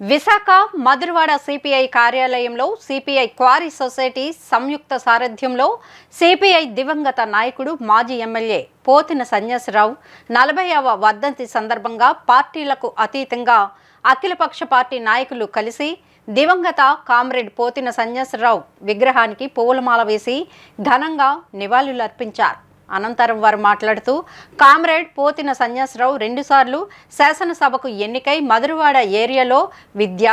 Visakha Madhurawada CPI కార్యాలయంలో CPI quarry society సంయుక్త సారథ్యంలో సిపిఐ దివంగత నాయకుడు మాజీ ఎమ్మెల్యే పోతిన సన్యాసరావు నలభైవ వర్ధంతి సందర్భంగా పార్టీలకు అతీతంగా అఖిలపక్ష పార్టీ నాయకులు కలిసి దివంగత కామ్రేడ్ పోతిన సన్యాసరావు విగ్రహానికి పూలమాల వేసి ఘనంగా నివాళులర్పించారు. అనంతరం వారు మాట్లాడుతూ కామ్రేడ్ పోతిన సన్యాసరావు రెండుసార్లు శాసనసభకు ఎన్నికై మధురవాడ ఏరియాలో విద్య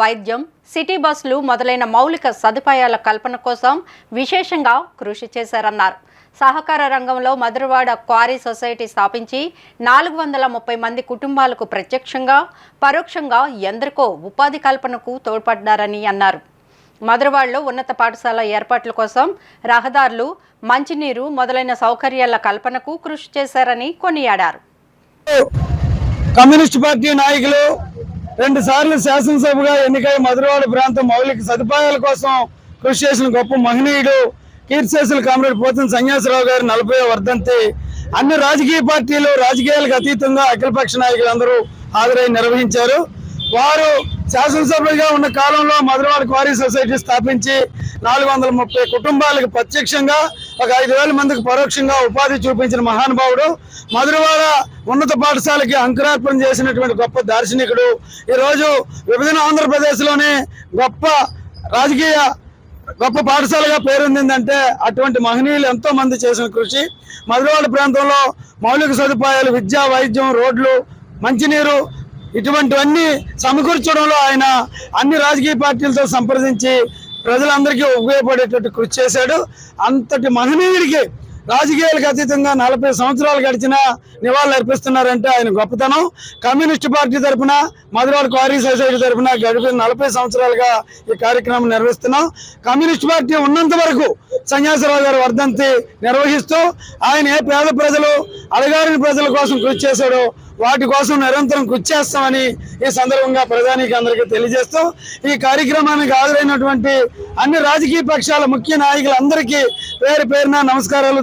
వైద్యం సిటీ బస్సులు మొదలైన మౌలిక సదుపాయాల కల్పన కోసం విశేషంగా కృషి చేశారన్నారు. సహకార రంగంలో మధురవాడ క్వారీ సొసైటీ స్థాపించి నాలుగు వందల ముప్పై మంది కుటుంబాలకు ప్రత్యక్షంగా పరోక్షంగా ఎందరికో ఉపాధి కల్పనకు తోడ్పడ్డారని అన్నారు. మధురవాడలో ఉన్నత పాఠశాల ఏర్పాట్ల కోసం రహదారులు మంచినీరు మొదలైన సౌకర్యాల కల్పనకు కృషి చేశారని కొనియాడారు. కమ్యూనిస్ట్ పార్టీ నాయకులు రెండు సార్లు శాసనసభగా ఎన్నికై మధురవాడ ప్రాంతం మౌలిక సదుపాయాల కోసం కృషి చేసిన గొప్ప మహనీయుడు కీర్తిశేషులు కామ్రేడ్ పోతున్న సన్యాసరావు గారి నలభై వర్ధంతి. అన్ని రాజకీయ పార్టీలు రాజకీయాలకు అతీతంగా అఖిలపక్ష నాయకులందరూ హాజరై నిర్వహించారు. వారు శాసనసభ్యులుగా ఉన్న కాలంలో మధురవాడ క్వారీ సొసైటీ స్థాపించి నాలుగు వందల ముప్పై కుటుంబాలకు ప్రత్యక్షంగా ఒక ఐదు వేల మందికి పరోక్షంగా ఉపాధి చూపించిన మహానుభావుడు మధురవాడ ఉన్నత పాఠశాలకి అంకురార్పణ చేసినటువంటి గొప్ప దార్శనికుడు. ఈరోజు విభజన ఆంధ్రప్రదేశ్లోనే గొప్ప రాజకీయ గొప్ప పాఠశాలగా పేరొందిందంటే అటువంటి మహనీయులు ఎంతో మంది చేసిన కృషి. మధురవాడ ప్రాంతంలో మౌలిక సదుపాయాలు విద్య వైద్యం రోడ్లు మంచినీరు ఇటువంటివన్నీ సమకూర్చడంలో ఆయన అన్ని రాజకీయ పార్టీలతో సంప్రదించి ప్రజలందరికీ ఉపయోగపడేటట్టు కృషి చేశాడు. అంతటి మహనీయుడికి రాజకీయాలకు అతీతంగా నలభై సంవత్సరాలు గడిచిన నివాళులు అర్పిస్తున్నారంటే ఆయన గొప్పతనం. కమ్యూనిస్ట్ పార్టీ తరఫున మధురవాడ క్వారీ సొసైటీ తరఫున గడిపిన నలభై సంవత్సరాలుగా ఈ కార్యక్రమం నిర్వహిస్తున్నాం. కమ్యూనిస్ట్ పార్టీ ఉన్నంత వరకు సన్యాసరావు గారు వర్ధంతి నిర్వహిస్తూ ఆయన ఏ పేద ప్రజలు అడగారిన ప్రజల కోసం కృషి చేశాడో వాటి కోసం నిరంతరం కృషి చేస్తామని ఈ సందర్భంగా ప్రధానికి అందరికీ తెలియజేస్తూ ఈ కార్యక్రమానికి హాజరైనటువంటి అన్ని రాజకీయ పక్షాల ముఖ్య నాయకులందరికీ పేరు పేరున నమస్కారాలు